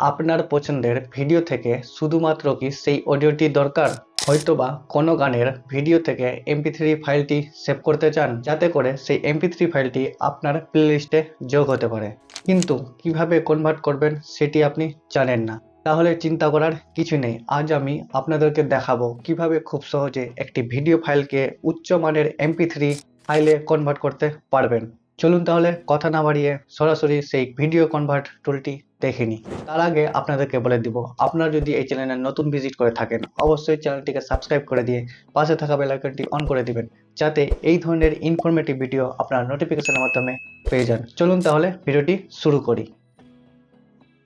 আপনার পছন্দের ভিডিও থেকে শুধুমাত্র কি সেই অডিওটি দরকার? হয়তোবা কোনো গানের ভিডিও থেকে এমপি থ্রি ফাইলটি সেভ করতে চান, যাতে করে সেই এমপি থ্রি ফাইলটি আপনার প্লেলিস্টে যোগ হতে পারে। কিন্তু কীভাবে কনভার্ট করবেন সেটি আপনি জানেন না। তাহলে চিন্তা করার কিছু নেই। আজ আমি আপনাদেরকে দেখাবো কীভাবে খুব সহজে একটি ভিডিও ফাইলকে উচ্চ মানের এমপি থ্রি ফাইলে কনভার্ট করতে পারবেন। চলুন তাহলে কথা না বাড়িয়ে সরাসরি সেই ভিডিও কনভার্ট টুলটি দেখে নিই তার আগে আপনাদেরকে বলে দিব, আপনারা যদি এই চ্যানেলে নতুন ভিজিট করে থাকেন, অবশ্যই চ্যানেলটিকে সাবস্ক্রাইব করে দিয়ে পাশে থাকা বেল আইকনটি অন করে দিবেন, যাতে এই ধরনের ইনফরমেটিভ ভিডিও আপনার নোটিফিকেশনের মাধ্যমে পেয়ে যান। চলুন তাহলে ভিডিওটি শুরু করি।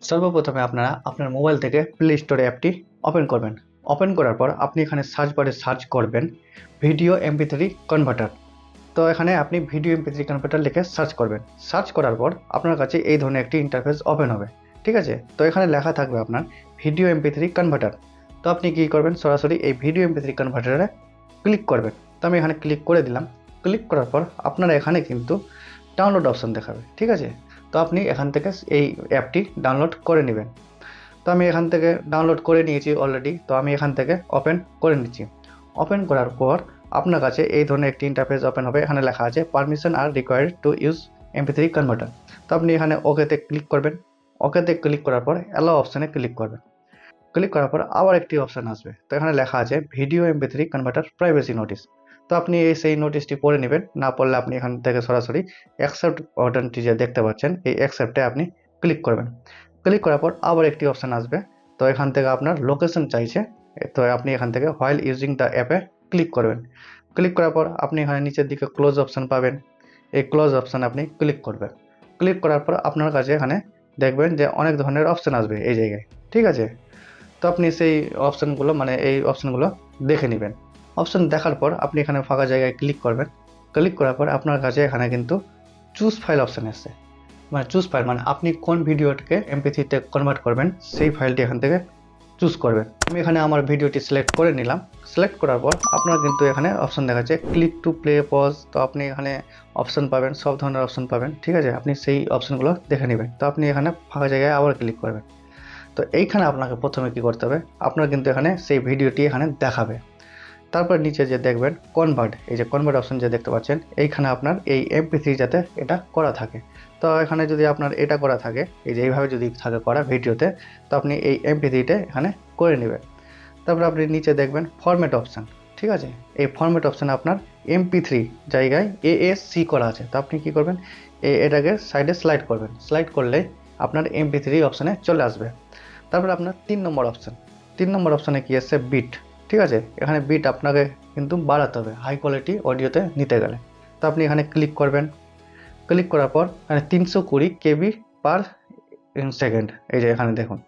সর্বপ্রথমে আপনারা আপনার মোবাইল থেকে প্লে স্টোরে অ্যাপটি ওপেন করবেন। ওপেন করার পর আপনি এখানে সার্চ বারে সার্চ করবেন ভিডিও এমপি থ্রি কনভার্টার তো এখানে আপনি ভিডিও এমপি থ্রি কনভার্টার লিখে সার্চ করবেন। সার্চ করার পর আপনার কাছে এই ধরনের একটি ইন্টারফেস ওপেন হবে। ঠিক আছে? তো এখানে লেখা থাকবে আপনার ভিডিও এমপি থ্রি কনভার্টার তো আপনি কী করবেন? সরাসরি এই ভিডিও এমপি থ্রি কনভার্টারে ক্লিক করবেন। তো আমি এখানে ক্লিক করে দিলাম। ক্লিক করার পর আপনারা এখানে কিন্তু ডাউনলোড অপশন দেখাবে। ঠিক আছে? তো আপনি এখান থেকে এই অ্যাপটি ডাউনলোড করে নেবেন। তো আমি এখান থেকে ডাউনলোড করে নিয়েছি অলরেডি তো আমি এখান থেকে ওপেন করে নিচ্ছি। ওপেন করার পর আপনার কাছে এই ধরনের একটি ইন্টারফেস ওপেন হবে। এখানে লেখা আছে permission are required to use MP three converter তো আপনি এখানে ওকেতে ক্লিক করবেন। ওকেতে ক্লিক করার পর অ্যালাও অপশানে ক্লিক করবেন ক্লিক করার পর আবার একটি অপশান আসবে। তো এখানে লেখা আছে video MP three converter privacy notice তো আপনি এই সেই নোটিশটি পড়ে নেবেন, না পড়লে আপনি এখান থেকে সরাসরি অ্যাকসেপ্ট বাটনটি যে দেখতে পাচ্ছেন, এই অ্যাকসেপ্টে আপনি ক্লিক করবেন। ক্লিক করার পর আবার একটি অপশান আসবে। তো এখান থেকে আপনার লোকেশন চাইছে, তো আপনি এখান থেকে হোয়াইল ইউজিং দ্য অ্যাপে ক্লিক করবেন। ক্লিক করার পর আপনি এখানে নিচের দিকে ক্লোজ অপশান পাবেন। এই ক্লোজ অপশান আপনি ক্লিক করবেন। ক্লিক করার পর আপনার কাছে এখানে দেখবেন যে অনেক ধরনের অপশান আসবে এই জায়গায়, ঠিক আছে? তো আপনি সেই অপশানগুলো মানে এই অপশানগুলো দেখে নেবেন। অপশান দেখার পর আপনি এখানে ফাঁকা জায়গায় ক্লিক করবেন। ক্লিক করার পর আপনার কাছে এখানে কিন্তু চুজ ফাইল অপশান এসছে মানে চুজ ফাইল মানে আপনি কোন ভিডিওটাকে এমপি থ্রিতে কনভার্ট করবেন, সেই ফাইলটি এখান থেকে চুজ করবেন। আমি এখানে আমার ভিডিওটি সিলেক্ট করে নিলাম। সিলেক্ট করার পর আপনার কিন্তু এখানে অপশন দেখাচ্ছে ক্লিক টু প্লে পজ তো আপনি এখানে অপশন পাবেন, সব ধরনের অপশন পাবেন। ঠিক আছে? আপনি সেই অপশনগুলো দেখে নেবেন। তো আপনি এখানে ফাঁকা জায়গায় আবার ক্লিক করবেন। তো এইখানে আপনাকে প্রথমে কি করতে হবে? আপনার কিন্তু এখানে সেই ভিডিওটি এখানে দেখাবে। তারপর নিচে যে দেখবেন কনভার্ট এই যে কনভার্ট অপশন যে দেখতে পাচ্ছেন, এইখানে আপনার এই এমপি থ্রি যাতে এটা করা থাকে। তো এখানে যদি আপনার এটা করা থাকে, এই যে এইভাবে যদি থাকে করা ভিডিওতে, তো আপনি এই এমপি থ্রিটা এখানে করে নেবেন। তারপর আপনি নিচে দেখবেন ফরম্যাট অপশান ঠিক আছে? এই ফরম্যাট অপশানে আপনার এমপি থ্রি জায়গায় এ এস সি করা আছে। তো আপনি কী করবেন? এটাকে সাইডে স্লাইড করবেন। স্লাইড করলে আপনার এমপি থ্রি অপশানে চলে আসবে। তারপর আপনার তিন নম্বর অপশান তিন নম্বর অপশানে কি আছে বিট ঠিক আছে? এখানে বিট আপনাকে কিন্তু বাড়াতে হবে। হাই কোয়ালিটি অডিওতে নিতে গেলে। তো আপনি এখানে ক্লিক করবেন। ক্লিক করার পর এখানে তিনশো কুড়ি কেবি পার সেকেন্ড এই যে এখানে দেখুন।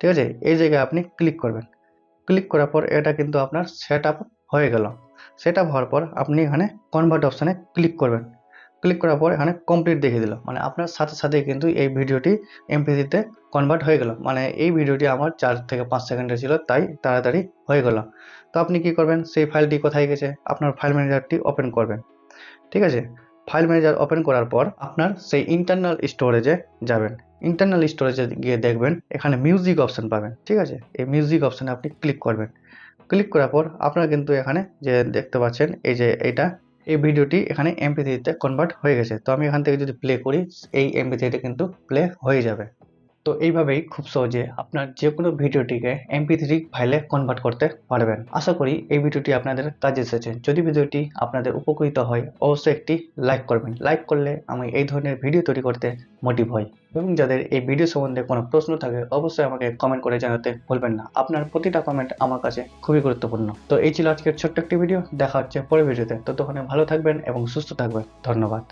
ঠিক আছে? এই জায়গায় আপনি ক্লিক করবেন। ক্লিক করার পর এটা কিন্তু আপনার সেট হয়ে গেল। সেট হওয়ার পর আপনি এখানে কনভার্ট অপশানে ক্লিক করবেন। ক্লিক করার পর এখানে কমপ্লিট দেখিয়ে দিল। মানে আপনার সাথে সাথে কিন্তু এই ভিডিওটি এমপিসিতে কনভার্ট হয়ে গেল। মানে এই ভিডিওটি আমার চার থেকে পাঁচ সেকেন্ডের ছিল, তাই তাড়াতাড়ি হয়ে গেল। তো আপনি কি করবেন? সেই ফাইলটি কোথায় গেছে? আপনার ফাইল ম্যানেজারটি ওপেন করবেন। ঠিক আছে? ফাইল ম্যানেজার ওপেন করার পর আপনার সেই ইন্টারনাল স্টোরেজে যাবেন। ইন্টারনাল স্টোরেজে গিয়ে দেখবেন এখানে মিউজিক অপশন পাবেন। ঠিক আছে? এই মিউজিক অপশানে আপনি ক্লিক করবেন। ক্লিক করার পর আপনারা কিন্তু এখানে যে দেখতে পাচ্ছেন, এই যে এইটা এই ভিডিওটি এখানে এমপি থ্রিতে কনভার্ট হয়ে গেছে। তো আমি এখান থেকে যদি প্লে করি, এই এমপি থ্রিতে কিন্তু প্লে হয়ে যাবে। তো এইভাবেই খুব সহজে আপনার যে কোনো ভিডিওটিকে এমপি থ্রি ফাইলে কনভার্ট করতে পারবেন। আশা করি এই ভিডিওটি আপনাদের কাজে এসেছে। যদি ভিডিওটি আপনাদের উপকৃত হয়, অবশ্যই একটি লাইক করবেন। লাইক করলে আমি এই ধরনের ভিডিও তৈরি করতে মোটিভ হই। এবং যাদের এই ভিডিও সম্বন্ধে কোনো প্রশ্ন থাকে, অবশ্যই আমাকে কমেন্ট করে জানাতে ভুলবেন না। আপনার প্রতিটা কমেন্ট আমার কাছে খুবই গুরুত্বপূর্ণ। তো এই ছিল আজকের ছোট্ট একটি ভিডিও। দেখা হচ্ছে পরের ভিডিওতে। ততক্ষণে ভালো থাকবেন এবং সুস্থ থাকবেন। ধন্যবাদ।